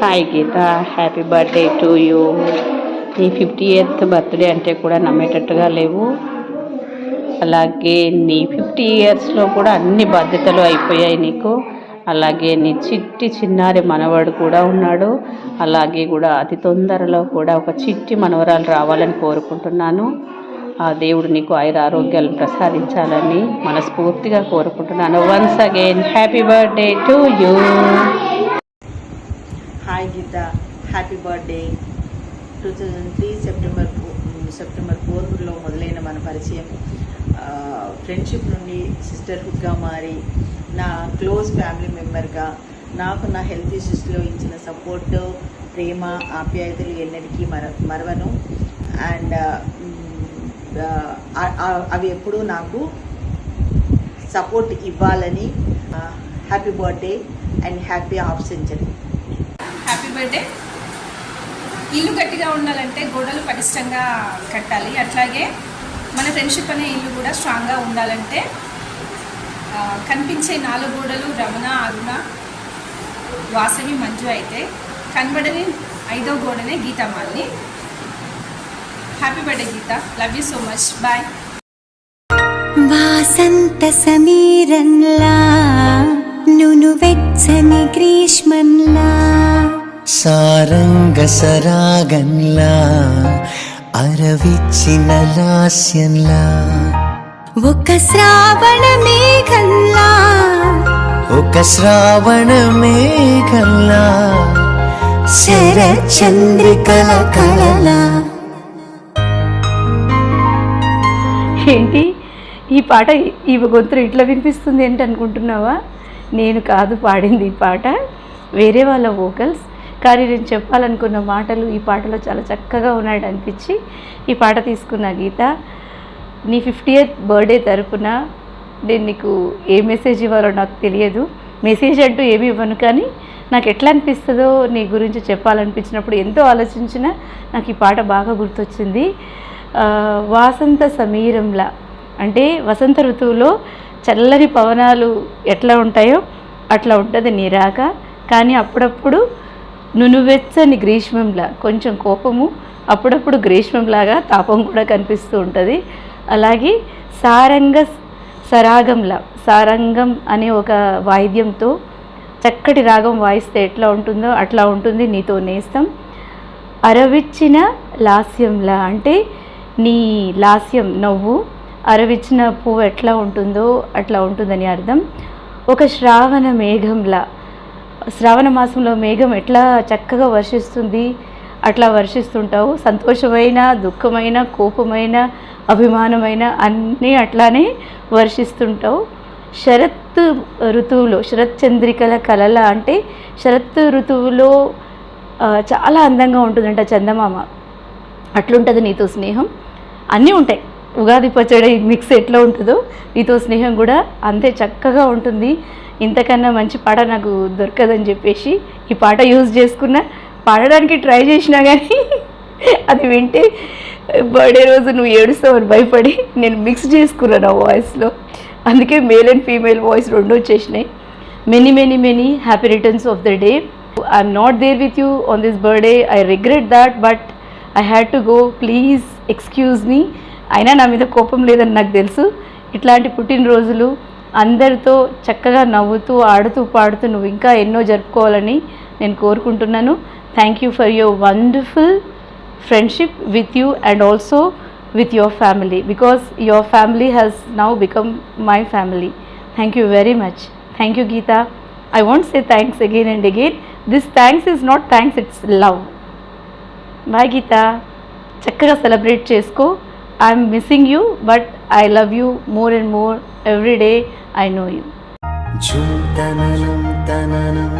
Hi Geetha happy birthday to you నీ fifty eighth birthday అంటే కూడా నమ్మేటట్టుగా లేవు. అలాగే నీ ఫిఫ్టీ ఇయర్స్లో కూడా అన్ని బాధ్యతలు అయిపోయాయి నీకు. అలాగే నీ చిట్టి చిన్నారి మనవడు కూడా ఉన్నాడు. అలాగే కూడా అతి తొందరలో కూడా ఒక చిట్టి మనవరాలు రావాలని కోరుకుంటున్నాను. ఆ దేవుడు నీకు ఆయుర ఆరోగ్యాలు ప్రసాదించాలని మనస్ఫూర్తిగా కోరుకుంటున్నాను. Once again happy birthday to you hi Geetha happy birthday two thousand three September September ఫోర్లో మొదలైన మన పరిచయం. ఫ్రెండ్షిప్ నుండి సిస్టర్హుడ్గా మారి నా క్లోజ్ ఫ్యామిలీ మెంబర్గా నాకు నా హెల్త్ ఇష్యూస్లో ఇచ్చిన సపోర్ట్ ప్రేమ ఆప్యాయతలు ఎన్నటికీ మర మరవను. అండ్ అవి ఎప్పుడూ నాకు సపోర్ట్ ఇవ్వాలని happy birthday and happy half century happy birthday ఇల్లు గట్టిగా ఉండాలంటే గోడలు పటిష్టంగా కట్టాలి. అట్లాగే మన ఫ్రెండ్షిప్ అనే ఇల్లు కూడా స్ట్రాంగ్గా ఉండాలంటే కనిపించే నాలుగు గోడలు రమణ అరుణ వాసవి మంజు అయితే కనబడని ఐదో గోడనే Geethamalini. Happy birthday Geetha love you so much bye వాసంత సమీరంలా నును వెచ్చని గ్రీష్మంలా సారంగ సరాగంలా అరవిచ్చిన లాస్యంలా. ఒక శ్రావణ మేఘంలా ఒక శ్రావణ మేఘంలా. శరచంద్రికల కళలా ఏంటి? ఈ పాట ఈ గొంతులు ఇట్లా వినిపిస్తుంది ఏంటి అనుకుంటున్నావా? నేను కాదు పాడింది ఈ పాట. వేరే వాళ్ళ వోకల్స్ కానీ నేను చెప్పాలనుకున్న మాటలు ఈ పాటలో చాలా చక్కగా ఉన్నాడు అనిపించి ఈ పాట తీసుకున్న గీత. నీ ఫిఫ్టీ ఎయిత్ బర్త్డే తరపున నేను నీకు ఏ మెసేజ్ ఇవ్వాలో నాకు తెలియదు. మెసేజ్ అంటూ ఏమి ఇవ్వను కానీ నాకు ఎట్లా అనిపిస్తుందో నీ గురించి చెప్పాలనిపించినప్పుడు ఎంతో ఆలోచించినా నాకు ఈ పాట బాగా గుర్తొచ్చింది. వాసంత సమీరంలా. అంటే వసంత ఋతువులో చల్లని పవనాలు ఎట్లా ఉంటాయో అట్లా ఉంటుంది నీరాక. కానీ అప్పుడప్పుడు నునువెచ్చని గ్రీష్మంలా కొంచెం కోపము అప్పుడప్పుడు గ్రీష్మంలాగా తాపం కూడా కనిపిస్తూ ఉంటుంది. అలాగే సారంగ సరాగంలా సారంగం అనే ఒక వాయిద్యంతో చక్కటి రాగం వాయిస్తే ఎట్లా ఉంటుందో అట్లా ఉంటుంది నీతో నేస్తం. అరవిచ్చిన లాస్యంలా అంటే నీ లాస్యం నవ్వు అరవిచ్చిన పువ్వు ఎట్లా ఉంటుందో అట్లా ఉంటుందని అర్థం. ఒక శ్రావణ మేఘంలా శ్రావణ మాసంలో మేఘం ఎట్లా చక్కగా వర్షిస్తుంది అట్లా వర్షిస్తుంటావు. సంతోషమైన దుఃఖమైన కోపమైన అభిమానమైన అన్నీ అట్లానే వర్షిస్తుంటావు. శరత్ ఋతువులో శరత్ చంద్రికల కలల అంటే శరత్ ఋతువులో చాలా అందంగా ఉంటుందంట చందమామ. అట్లుంటుంది నీతో స్నేహం? అన్నీ ఉంటాయి. ఉగాది పచ్చడి మిక్స్ ఎట్లా ఉంటుందో నీతో స్నేహం కూడా అంతే చక్కగా ఉంటుంది. ఇంతకన్నా మంచి పాట నాకు దొరకదని చెప్పేసి ఈ పాట యూజ్ చేసుకున్నా. పాడడానికి ట్రై చేసినా కానీ అది వింటే బర్త్డే రోజు నువ్వు ఏడుస్తావని భయపడి నేను మిక్స్ చేసుకున్నాను ఆ వాయిస్లో అందుకే మేల్ అండ్ ఫీమేల్ వాయిస్ రెండు వచ్చేసినాయి. Many many many happy returns of the day I'm not there with you on this birthday I regret that but I had to go please excuse me అయినా నా మీద కోపం లేదని నాకు తెలుసు. ఇట్లాంటి పుట్టినరోజులు అందరితో చక్కగా నవ్వుతూ ఆడుతూ పాడుతూ నువ్వు ఇంకా ఎన్నో జరుపుకోవాలని నేను కోరుకుంటున్నాను. Thank you for your wonderful friendship with you and also with your family because your family has now become my family thank you very much thank you Geetha I want say thanks again and again this thanks is not thanks it's love bye Geetha చక్కగా celebrate చేసుకో. I'm missing you but I love you more and more every day I know you తననం తననం